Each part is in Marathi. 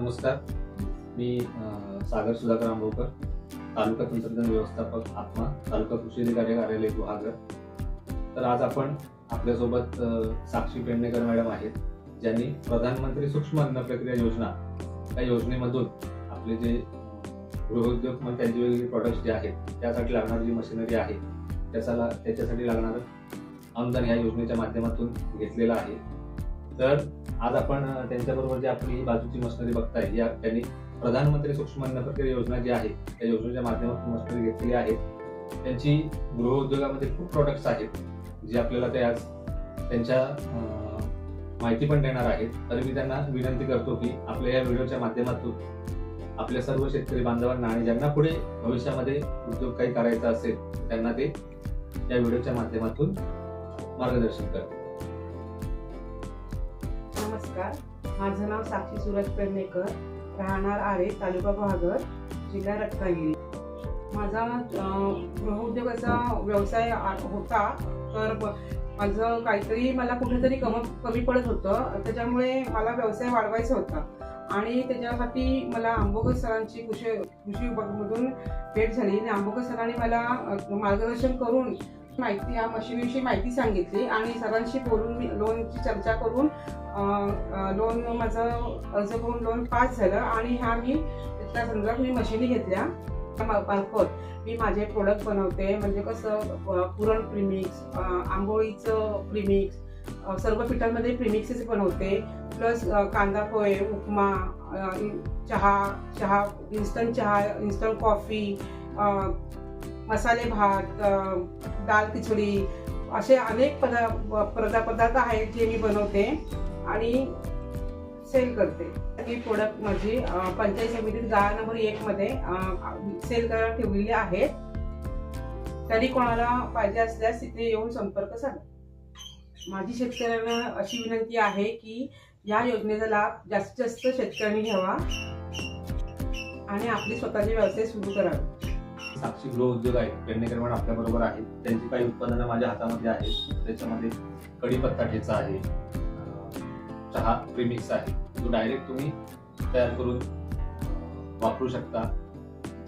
नमस्कार. मी सागर सुधाकर आंबोकर तालुका तंत्रज्ञान व्यवस्थापक आत्मा तालुका कृषी अधिकारी कार्यालय गुहागर. तर आज आपण आपल्यासोबत साक्षी पेडणेकर मॅडम आहेत ज्यांनी प्रधानमंत्री सूक्ष्म अन्न प्रक्रिया योजना या योजनेमधून आपले जे गृहोद्योग मग त्यांचे वेगवेगळे प्रॉडक्ट्स जे आहेत त्यासाठी लागणारी जी मशिनरी आहे त्याचा त्याच्यासाठी लागणारं अनुदान या योजनेच्या माध्यमातून घेतलेलं आहे. तर आज आपण त्यांच्याबरोबर जी आपली ही बाजूची मशनरी बघताय या त्यांनी प्रधानमंत्री सूक्ष्म अन्न प्रक्रिया योजना जी आहे त्या योजनेच्या माध्यमातून मशनरी घेतलेली आहे. त्यांची गृहउद्योगामध्ये खूप प्रॉडक्ट्स आहेत जे आपल्याला ते आज त्यांच्या माहिती पण देणार आहेत. तर मी त्यांना विनंती करतो की आपल्या या व्हिडिओच्या माध्यमातून आपल्या सर्व शेतकरी बांधवांना आणि ज्यांना पुढे भविष्यामध्ये उद्योग काही करायचा असेल त्यांना ते या व्हिडिओच्या माध्यमातून मार्गदर्शन करतील. नमस्कार. माझं नाव साक्षी सुरज पेडणेकर. राहणार आरे तालुका बहागर जिल्हा रत्नागिरी. माझा गृहउद्योगाचा व्यवसाय होता. तर माझं काहीतरी मला कुठेतरी कम कमी पडत होतं. त्याच्यामुळे मला व्यवसाय वाढवायचा होता. आणि त्याच्यासाठी मला आंबोकर सरांची कृषी कृषी विभागामधून भेट झाली. आणि आंबोकर सरांनी मला मार्गदर्शन करून माहिती या मशीनविषयी माहिती सांगितली आणि सरांशी बोलून मी लोनची चर्चा करून लोन माझं अर्ज करून लोन पास झालं आणि ह्या मी त्या संदर्भात मी मशीनी घेतल्या. त्या मार्फत मी माझे प्रोडक्ट बनवते. म्हणजे कसं पुरण प्रिमिक्स आंबोळीचं प्रिमिक्स सर्व पिठांमध्ये प्रिमिक्सेस बनवते. प्लस कांदा पोहे उपमा चहा चहा इन्स्टंट चहा इन्स्टंट कॉफी मसाले भात दाल खिचडी असे अनेक पदा पदा पदार्थ आहेत जे मी बनवते आणि सेल करते. ही प्रोडक्ट माझी पंचायत समितीत गाळा नंबर एकमध्ये सेल करायला ठेवलेली आहेत तरी कोणाला पाहिजे असल्यास तिथे येऊन संपर्क साधा. माझी शेतकऱ्यांना अशी विनंती आहे की या योजनेचा लाभ जास्तीत जास्त शेतकऱ्यांनी घ्यावा आणि आपली स्वतःचे व्यवसाय सुरू करावे. साक्षी गृह उद्योग आहेत. पेडणेकर मॅडम आपल्या बरोबर आहेत. त्यांची काही उत्पादनं माझ्या हातामध्ये आहेत. त्याच्यामध्ये कढीपत्ता ठेचा आहे. चहा प्रिमिक्स आहे. जो डायरेक्ट तुम्ही तयार करून वापरू शकता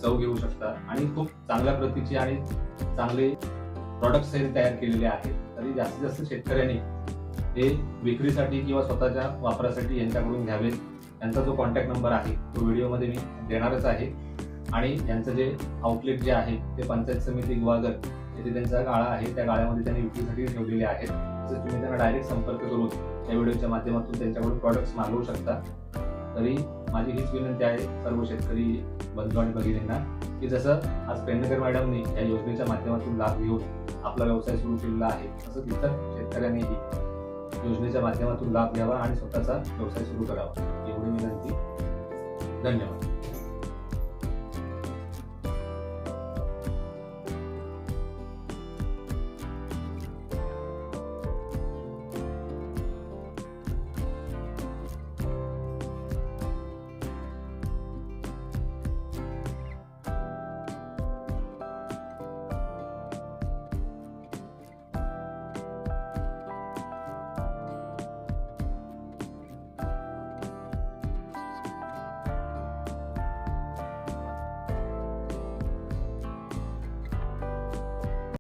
चव घेऊ शकता. आणि खूप चांगल्या प्रतीची आणि चांगले प्रॉडक्ट्स हे तयार केलेले आहेत. तरी जास्तीत जास्त शेतकऱ्यांनी हे विक्रीसाठी किंवा स्वतःच्या वापरासाठी यांच्याकडून घ्यावे त्यांचा जो कॉन्टॅक्ट नंबर आहे तो व्हिडिओमध्ये मी देणारच आहे. आणि यांचं जे आउटलेट जे आहे ते पंचायत समिती गुवागर येथे त्यांचा गाळा आहे. त्या गाळ्यामध्ये त्यांनी विक्रीसाठी ठेवलेले आहेत. तसंच तुम्ही त्यांना डायरेक्ट संपर्क करून या व्हिडिओच्या माध्यमातून त्यांच्याकडून प्रॉडक्ट्स मागवू शकता. तरी माझी हीच विनंती आहे सर्व शेतकरी बंधू आणि भगिनींना की जसं आज पेडणेकर मॅडमनी या योजनेच्या माध्यमातून लाभ घेऊन आपला व्यवसाय सुरू केलेला आहे तसंच इतर शेतकऱ्यांनीही योजनेच्या माध्यमातून लाभ घ्यावा आणि स्वतःचा व्यवसाय सुरू करावा. एवढी विनंती. धन्यवाद.